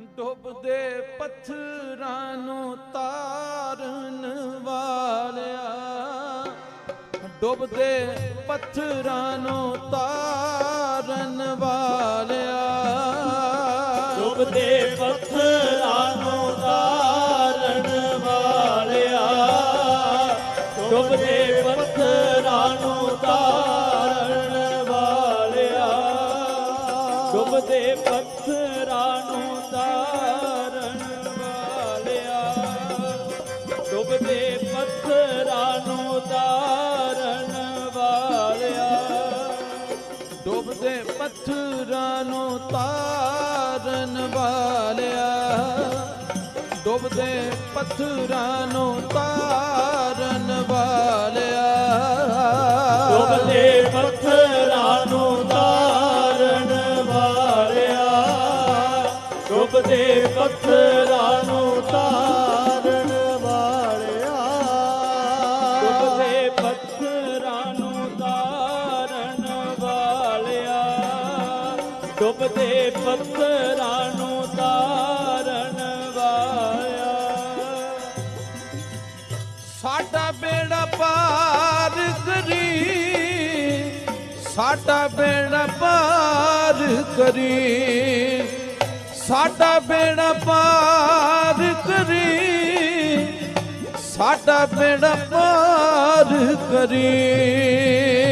ਡੁੱਬਦੇ ਪੱਥਰਾਂ ਨੂੰ ਤਾਰਨ ਵਾਲਿਆ। ਡੁੱਬਦੇ ਪੱਥਰਾਂ ਨੂੰ ਤਾਰਨ ਵਾਲਿਆ। ਡੁੱਬਦੇ ਪੱਥਰਾਂ ਪੱਥਰਾਂ ਨੂੰ ਤਾਰਨ ਵਾਲਿਆ। ਡੁੱਬਦੇ ਪੱਥਰਾਂ ਨੂੰ ਤਾਰਨ ਵਾਲਿਆ। ਡੁੱਬਦੇ ਪੱਥਰਾਂ ਨੂੰ ਤਾਰਨ ਵਾਲਿਆ। ਡੁੱਬਦੇ ਪੱਥਰ ਡੁੱਬਦੇ ਪੱਥਰਾਂ ਨੂੰ ਤਾਰਨ ਵਾਲਿਆ ਸਾਡਾ ਬੇੜਾ ਪਾਰ ਕਰੀ ਸਾਡਾ ਬੇੜਾ ਪਾਰ ਕਰੀ ਸਾਡਾ ਬੇੜਾ ਪਾਰ ਕਰੀ ਸਾਡਾ ਬੇੜਾ ਪਾਰ ਕਰੀ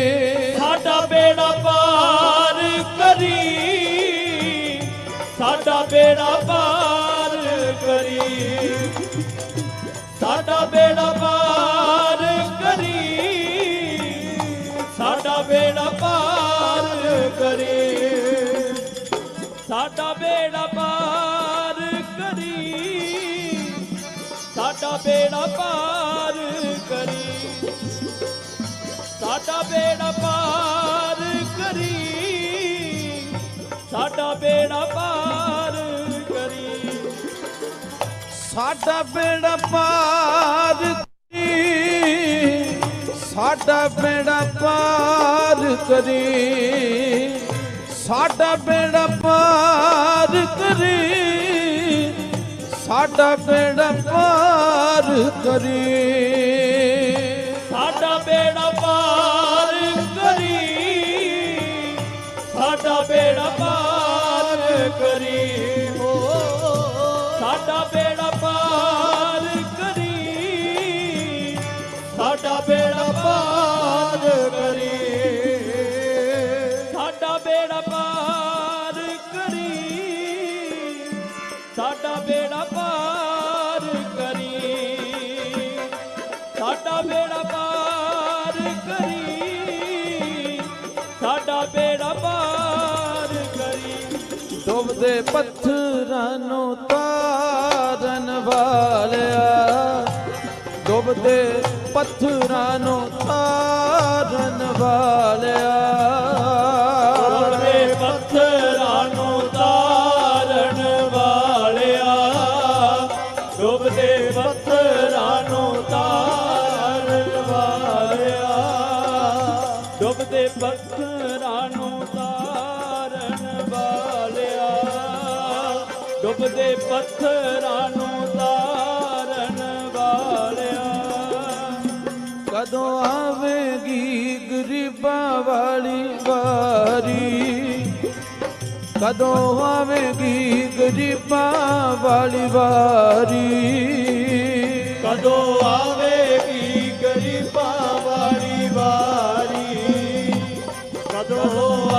ਕਰੀ। ਸਾਡਾ ਬੇੜਾ ਪਾਰ ਕਰੀ। ਸਾਡਾ ਬੇੜਾ ਪਾਰ ਕਰੀ। ਸਾਡਾ ਬੇੜਾ ਪਾਰ ਕਰੀ। ਸਾਡਾ ਬੇੜਾ ਪਾਰ ਕਰੀ। ਸਾਡਾ ਬੇੜਾ ਪਾਰ ਕਰੀ। ਸਾਡਾ ਬੇੜਾ ਪਾਰ ਕਰੀ। ਸਾਡਾ ਬੇੜਾ ਪਾਰ ਕਰੀ ਸਾਡਾ ਬੇੜਾ ਪਾਰ ਕਰੀ। ਡੁੱਬਦੇ ਪੱਥਰਾਂ ਨੂੰ ਤਾਰਨ ਵਾਲਿਆ। ਡੁੱਬਦੇ ਪੱਥਰਾਂ ਨੂੰ ਤਾਰਨ ਵਾਲਿਆ। ਡੁੱਬਦੇ ਪੱਥਰਾਂ ਨੂੰ ਤਾਰਨ ਵਾਲਿਆ। ਡੁੱਬਦੇ ਪੱਥਰਾਂ ਨੂੰ ਤਾਰਨ ਵਾਲਿਆ। ਡੁੱਬਦੇ ਪੱਥਰ ਡੁੱਬਦੇ ਪੱਥਰਾਂ ਨੂੰ ਤਾਰਨ ਵਾਲਿਆ। ਕਦੋਂ ਆਵੇਗੀ ਗਰੀਬਾਂ ਵਾਲੀ ਵਾਰੀ? ਕਦੋਂ ਆਵੇਗੀ ਗਰੀਬਾਂ ਵਾਲੀ ਵਾਰੀ? ਕਦੋਂ ਆਵੇਗੀ ਗਰੀਬਾਂ ਵਾਲੀ ਵਾਰੀ? ਕਦੋਂ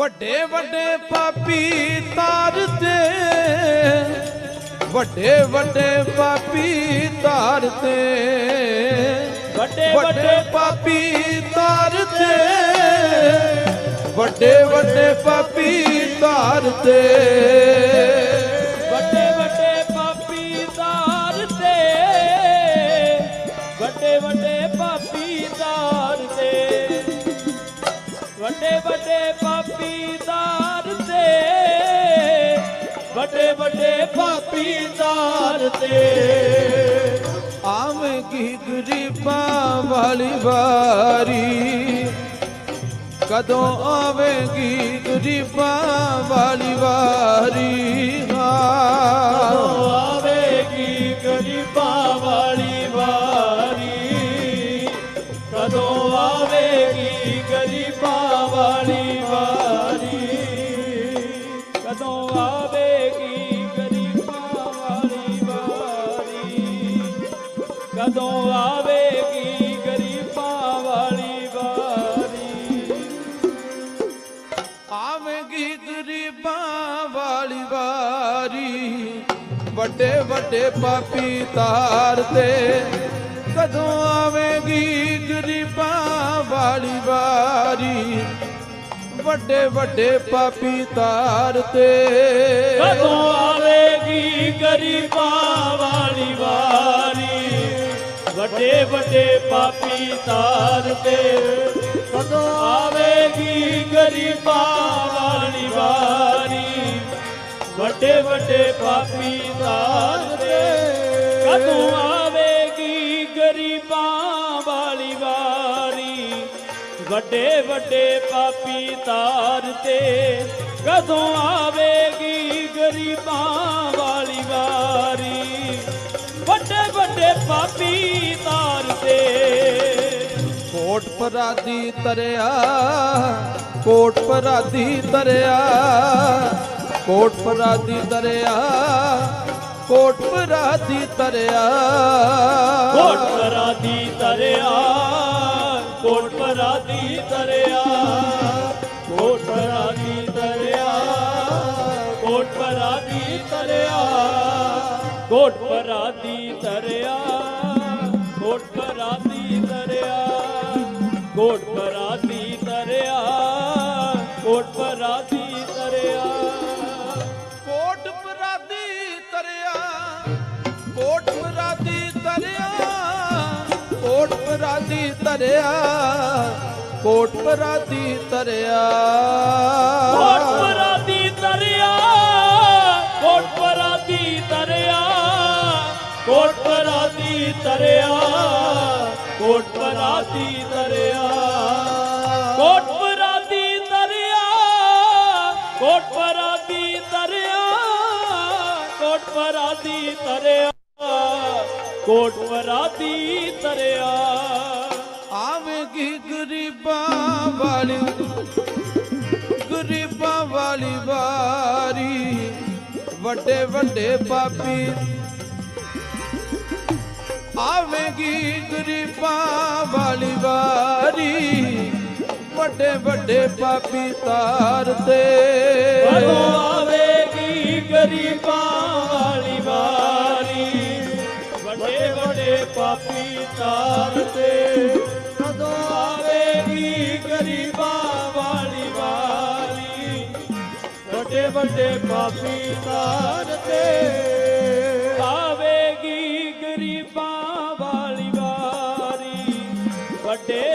ਵੱਡੇ ਵੱਡੇ ਪਾਪੀ ਤਾਰ ਤੇ ਵੱਡੇ ਵੱਡੇ ਪਾਪੀ ਤਾਰ ਤੇ ਵੱਡੇ ਵੱਡੇ ਪਾਪੀ ਤਾਰ ਤੇ ਵੱਡੇ ਵੱਡੇ ਪਾਪੀ ਤਾਰ ਵੱਡੇ ਵੱਡੇ ਪਾਪੀ ਦਾਰ ਤੇ। ਆਵੇਂਗੀ ਗਰੀਬਾਂ ਵਾਲੀ ਵਾਰੀ। ਕਦੋਂ ਆਵੇਂਗੀ ਗਰੀਬਾਂ ਵਾਲੀ ਵਾਰੀ? ਕਦੋਂ ਆਵੇਗੀ ਗਰੀਬਾਂ ਵਾਲੀ ਵਾਰੀ। ਆਵੇਂਗੀ ਗਰੀਬਾਂ ਵਾਲੀ ਵਾਰੀ। ਵੱਡੇ ਵੱਡੇ ਪਾਪੀ ਤਾਰ ਤੇ ਕਦੋਂ ਆਵੇਂਗੀ ਗਰੀਬਾਂ ਵਾਲੀ ਵਾਰੀ। ਵੱਡੇ ਵੱਡੇ ਪਾਪੀ ਤਾਰ ਤੇ ਕਦੋਂ ਆਵੇਗੀ ਗਰੀਬਾਂ ਵਾਲੀ ਵਾਰੀ। ਵੱਡੇ ਵੱਡੇ ਪਾਪੀ ਤਾਰ ਤੇ ਕਦੋਂ ਆਵੇਗੀ ਗਰੀਬਾਂ ਵਾਲੀ ਵਾਰੀ ਵੱਡੇ ਵੱਡੇ ਪਾਪੀ ਤਾਰ ਤੇ ਕਦੋਂ ਆਵੇਗੀ ਗਰੀਬਾਂ ਵਾਲੀ ਵਾਰੀ? ਵੱਡੇ ਵੱਡੇ ਪਾਪੀ ਤਾਰ ਤੇ ਕਦੋਂ ਆਵੇਗੀ ਗਰੀਬਾਂ ਵਾਲੀ ਵਾਰੀ? ਵੱਡੇ ਵੱਡੇ ਪਾਪੀ ਤਾਰ ਤੇ। ਕੋਟ ਪਰਾਦੀ ਤਰਿਆ ਕੋਟ ਪਰਾਦੀ ਤਰਿਆ ਕੋਟ ਪਰਾਦੀ ਤਰਿਆ ਕੋਟ ਪਰਾਦੀ ਤਰਿਆ। ਕੋਟ ਪਰਾਦੀ ਤਰਿਆ ਕੋਟ ਕੋਟ ਪਰਾਦੀ ਤਰਿਆ ਕੋਟ ਪਰਾਦੀ ਤਰਿਆ ਕੋਟ ਪਰਾਦੀ ਤਰਿਆ ਕੋਟ ਪਰਾਦੀ ਤਰਿਆ ਕੋਟ ਪਰਾਦੀ ਤਰਿਆ ਕੋਟ ਪਰਾਦੀ ਤਰਿਆ ਕੋਟ ਪਰਾਦੀ ਤਰਿਆ ਕੋਟ ਪਰਾਦੀ ਤਰਿਆ ਕੋਟ ਪਰਾਦੀ ਤਰਿਆ ਕੋਟ ਪਰਾਦੀ ਤਰਿਆ ਕੋਟ ਪਰਾਦੀ ਤਰਿਆ ਕੋਟ ਪਰਾਦੀ ਤਰਿਆ ਆਵੇਗੀ ਗਰੀਬਾਂ ਵਾਲੀ ਗਰੀਬਾਂ ਵਾਲੀ ਵਾਰੀ ਵੱਡੇ ਵੱਡੇ ਪਾਪੀ ਆਵੇਗੀ ਗਰੀਬਾਂ ਵਾਲੀ ਵਾਰੀ ਵੱਡੇ ਵੱਡੇ ਪਾਪੀ ਤਾਰ ਤੇ। ਕਦੋਂ ਆਵੇਗੀ ਗਰੀਬਾਂ ਵੱਡੇ ਪਾਪੀ ਤਾਰ ਤੇ। ਕਦੋਂ ਆਵੇਗੀ ਗਰੀਬਾਂ ਵਾਲੀ ਵਾਰੀ। ਵੱਡੇ ਵੱਡੇ ਪਾਪੀ ਤਾਰ ਤੇ। ਆਵੇਗੀ ਗਰੀਬਾਂ ਵਾਲੀ ਵਾਰੀ। ਵੱਡੇ